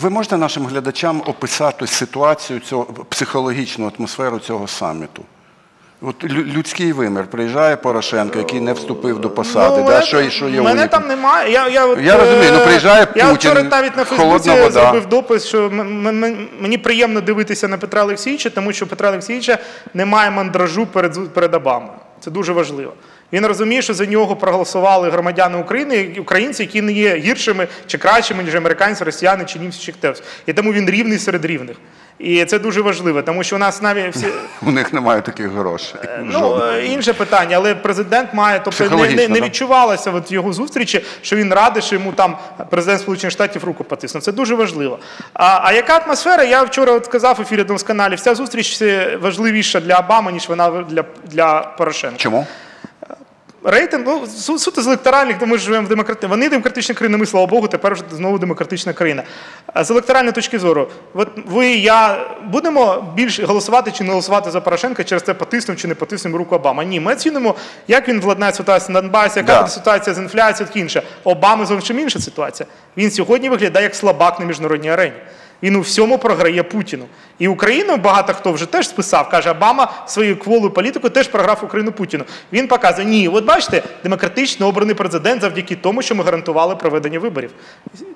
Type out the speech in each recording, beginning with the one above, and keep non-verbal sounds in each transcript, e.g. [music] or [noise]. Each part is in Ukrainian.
Ви можете нашим глядачам описати ситуацію цього психологічну атмосферу цього саміту? От людський вимір. Приїжджає Порошенко, який не вступив до посади. Ну, да, мене- що, що є мене там немає. Я, я, от, Я розумію, ну, е, приїжджає Я Путін, вчора навіть на Фейсбуці зробив допис, що мені приємно дивитися на Петра Олексійовича, тому що Петра Олексійовича немає мандражу перед, перед Обамою. Це дуже важливо. Він розуміє, що за нього проголосували громадяни України, українці, які не є гіршими чи кращими, ніж американці, росіяни чи німці, чи хтось. І тому він рівний серед рівних. І це дуже важливо, тому що у нас навіть всі [laughs] У них немає таких грошей. Ну, е, інше питання, але президент має, тобто не, не, не відчувалося от його зустрічі, що він радий, що йому там президент Сполучених Штатів руку потиснув. Це дуже важливо. А, а яка атмосфера? Я вчора от сказав ефірі на каналі, вся зустріч е, важливіша для Обами, ніж вона для, для Порошенка. Чому? Рейтинг, ну, су- суто з електоральних, тому ми живемо в демократи. Вони демократична країна, ми, слава Богу, тепер вже знову демократична країна. А з електоральної точки зору, от ви і я будемо більше голосувати чи не голосувати за Порошенка, через це потиснемо чи не потиснемо руку Обама. Ні, ми оцінимо, як він владнає ситуацію на Донбасі, яка Да. ситуація з інфляцією, таке інше. Обами зовсім інша ситуація. Він сьогодні виглядає як слабак на міжнародній арені. Він у всьому програє Путіну. І Україну багато хто вже теж списав, каже, Обама своєю кволою політикою теж програв Україну Путіну. Він показує, ні, от бачите, демократично обраний президент завдяки тому, що ми гарантували проведення виборів.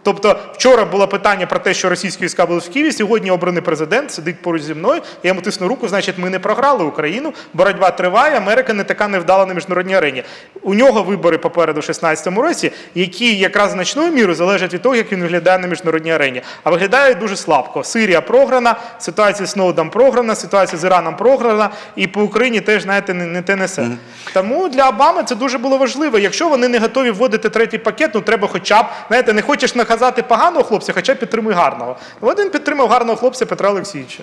Тобто, вчора було питання про те, що російські війська були в Києві. Сьогодні обраний президент сидить поруч зі мною. Я йому тисну руку, значить, ми не програли Україну. Боротьба триває. Америка не така невдала на міжнародній арені. У нього вибори попереду в 16-му році, які якраз значною мірою залежать від того, як він виглядає на міжнародній арені. А виглядає дуже слабко. Сирія програна, ситуація з Сноудом програна, ситуація з Іраном програна, і по Україні теж знаєте, не, не те несе. Тому для Обами це дуже було важливо. Якщо вони не готові вводити третій пакет, ну треба хоча б, знаєте, не хочеш наказати поганого хлопця, хоча б підтримуй гарного. Один підтримав гарного хлопця Петра Олексійовича.